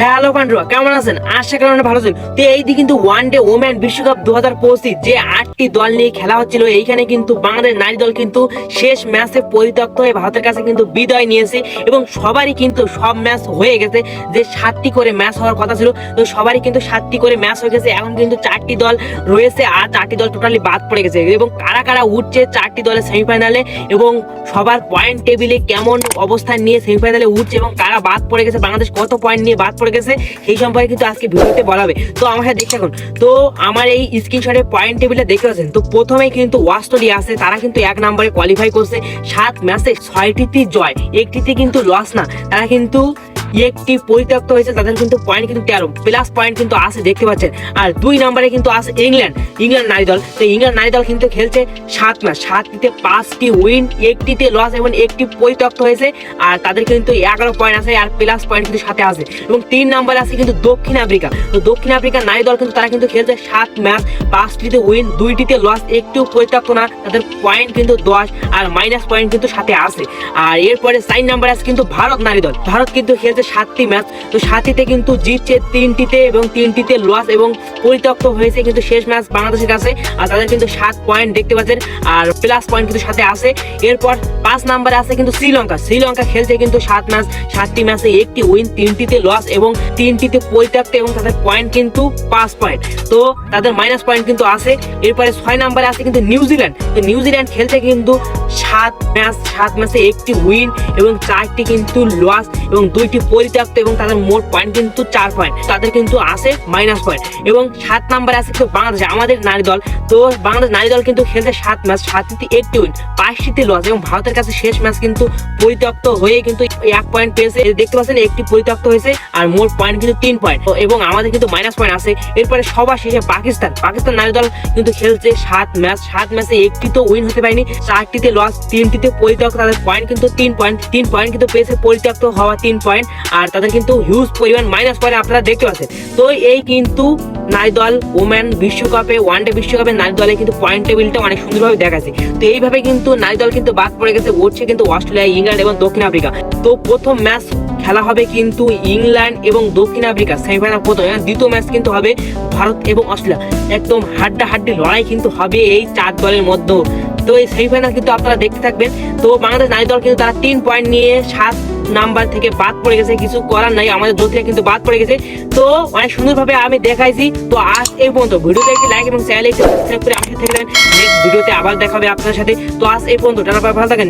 Hello Pandua কেমন আছেন? আশা করি ভালো আছেন। তো এই কিন্তু ওয়ান ডে ওমেন বিশ্বকাপ দু হাজার পঁচিশ যে আটটি দল নিয়ে খেলা হচ্ছিল। এইখানে কিন্তু বাংলাদেশ নারী দল কিন্তু শেষ ম্যাচে পরিত্যক্ত হয়ে ভারতের কাছে কিন্তু বিদায় নিয়েছে এবং সবারই কিন্তু সব ম্যাচ হয়ে গেছে। যে সাতটি করে ম্যাচ হওয়ার কথা ছিল, তো সবারই কিন্তু সাতটি করে ম্যাচ হয়ে গেছে। এখন কিন্তু চারটি দল রয়েছে আর চারটি দল টোটালি বাদ পড়ে গেছে। এবং কারা কারা উঠছে চারটি দলের সেমিফাইনালে এবং সবার পয়েন্ট টেবিলে কেমন অবস্থান নিয়ে সেমিফাইনালে উঠছে এবং কারা বাদ পড়ে গেছে, বাংলাদেশ কত পয়েন্ট নিয়ে বাদ পড়ে গেছে, সেই সম্পর্কে কিন্তু আজকে ভিডিওতে বলা হবে। তো আমার সাথে দেখতে থাকুন তো আমার এই স্ক্রিনশটে পয়েন্ট টেবিলে দেখতে পাচ্ছেন তো প্রথমেই কিন্তু ওয়াস্টলি আছে, তারা কিন্তু এক নম্বরে কোয়ালিফাই করছে। সাত ম্যাচে ছয়টিতে জয়, একটিতে কিন্তু লস না। তারা কিন্তু একটি পরিত্যক্ত হয়েছে, তাদের কিন্তু পয়েন্ট কিন্তু তেরো। প্লাস পয়েন্ট কিন্তু আছে দেখতে পাচ্ছেন। আর দুই নম্বরে কিন্তু আছে ইংল্যান্ড। ইংল্যান্ড নারী দল। তো ইংল্যান্ড নারী দল কিন্তু খেলছে সাত ম্যাচ সাতটিতে পাঁচটি উইন একটিতে লস এবং একটি পরিত্যক্ত হয়েছে। আর তাদের কিন্তু এগারো পয়েন্ট আছে আর প্লাস পয়েন্ট কিন্তু সাথে এবং তিন নম্বরে আছে কিন্তু দক্ষিণ আফ্রিকা। তো দক্ষিণ আফ্রিকার নারী দল কিন্তু তারা কিন্তু খেলছে সাত ম্যাচ পাঁচটিতে উইন দুইটিতে লস একটিও পরিত্যক্ত না। তাদের পয়েন্ট কিন্তু দশ আর মাইনাস পয়েন্ট কিন্তু সাথে আছে আর এরপরে সাইন নাম্বার আছে কিন্তু ভারত নারী দল। ভারত কিন্তু খেলছে সাতটি ম্যাচ তো সাতটিতে কিন্তু জিতছে তিনটিতে এবং তিনটিতে লস এবং পরিত্যক্ত হয়েছে কিন্তু শেষ ম্যাচ বাংলাদেশের কাছে। আর তাদের কিন্তু সাত পয়েন্ট দেখতে পাচ্ছেন। আর প্লাস পয়েন্ট কিন্তু সাথে আছে। এরপর পাঁচ নাম্বারে আছে কিন্তু শ্রীলঙ্কা। শ্রীলঙ্কা খেলছে কিন্তু সাত ম্যাচ সাতটি ম্যাচে একটি উইন তিনটিতে লস এবং তিনটিতে পরিত্যক্ত এবং তাদের পয়েন্ট কিন্তু পাঁচ পয়েন্ট তো তাদের মাইনাস পয়েন্ট কিন্তু আছে। এরপরে ছয় নাম্বারে আছে কিন্তু নিউজিল্যান্ড তো নিউজিল্যান্ড খেলছে কিন্তু সাত ম্যাচ সাত ম্যাচে একটি উইন এবং চারটি কিন্তু লস এবং দুইটি পরিত্যক্ত এবং তাদের মোট পয়েন্ট কিন্তু চার পয়েন্ট তাদের কিন্তু আছে মাইনাস পয়েন্ট এবং সাত নাম্বারে আছে বাংলাদেশ। আমাদের নারী দল, তো বাংলাদেশ নারী দল কিন্তু খেলছে সাত ম্যাচ সাতটিতে একটি উইন পাঁচটিতে লস এবং ভারতের কাছে শেষ ম্যাচ কিন্তু পরিত্যক্ত হয়ে কিন্তু এক পয়েন্ট পেয়েছে। দেখতে পাচ্ছেন, একটি পরিত্যক্ত হয়েছে আর মোট পয়েন্ট কিন্তু তিন পয়েন্ট এবং আমাদের কিন্তু মাইনাস পয়েন্ট আছে। এরপরে সবার শেষে পাকিস্তান। পাকিস্তান নারী দল কিন্তু খেলছে সাত ম্যাচ সাত ম্যাচে একটি তো উইন হতে পারেনি, চারটিতে লস তিনটিতে পরিত্যক্ত। তাদের পয়েন্ট কিন্তু তিন পয়েন্ট তিন পয়েন্ট কিন্তু পেয়েছে পরিত্যক্ত হওয়া তিন পয়েন্ট আর তাদের কিন্তু হিউজ পরিমাণ মাইনাস পয়েন্ট আপনারা দেখতে পাচ্ছেন। তো এই কিন্তু নারী দল ওম্যান বিশ্বকাপে ওয়ান ডে বিশ্বকাপে নারী দলে কিন্তু পয়েন্ট টেবিলটা অনেক সুন্দরভাবে দেখাচ্ছে। তো এইভাবে কিন্তু নারী দল কিন্তু বাদ পড়ে গেছে, উঠছে কিন্তু অস্ট্রেলিয়া, ইংল্যান্ড এবং দক্ষিণ আফ্রিকা। তো প্রথম ম্যাচ খেলা হবে কিন্তু ইংল্যান্ড এবং দক্ষিণ আফ্রিকা সেমিফাইনাল প্রথম। এবং দ্বিতীয় ম্যাচ কিন্তু হবে ভারত এবং অস্ট্রেলিয়া। একদম হাড্ডা হাড্ডি লড়াই কিন্তু হবে এই চার দলের মধ্যে তো এই সেমিফাইনাল কিন্তু আপনারা দেখতে থাকবেন। তো বাংলাদেশ নারী দল কিন্তু তারা তিন পয়েন্ট নিয়ে সাত নাম্বার থেকে বাদ পড়ে গেছে, কিছু করার নাই, আমাদের জ্যোতিরা কিন্তু বাদ পড়ে গেছে। তো অনেক সুন্দরভাবে আমি দেখাইছি। তো আজ এই পর্যন্ত, ভিডিওতে একটি লাইক এবং চ্যানেল সাবস্ক্রাইব করে ভিডিওতে আবার দেখাবে আপনার সাথে। তো আজ এই পর্যন্ত, টাটা ভালো থাকেন।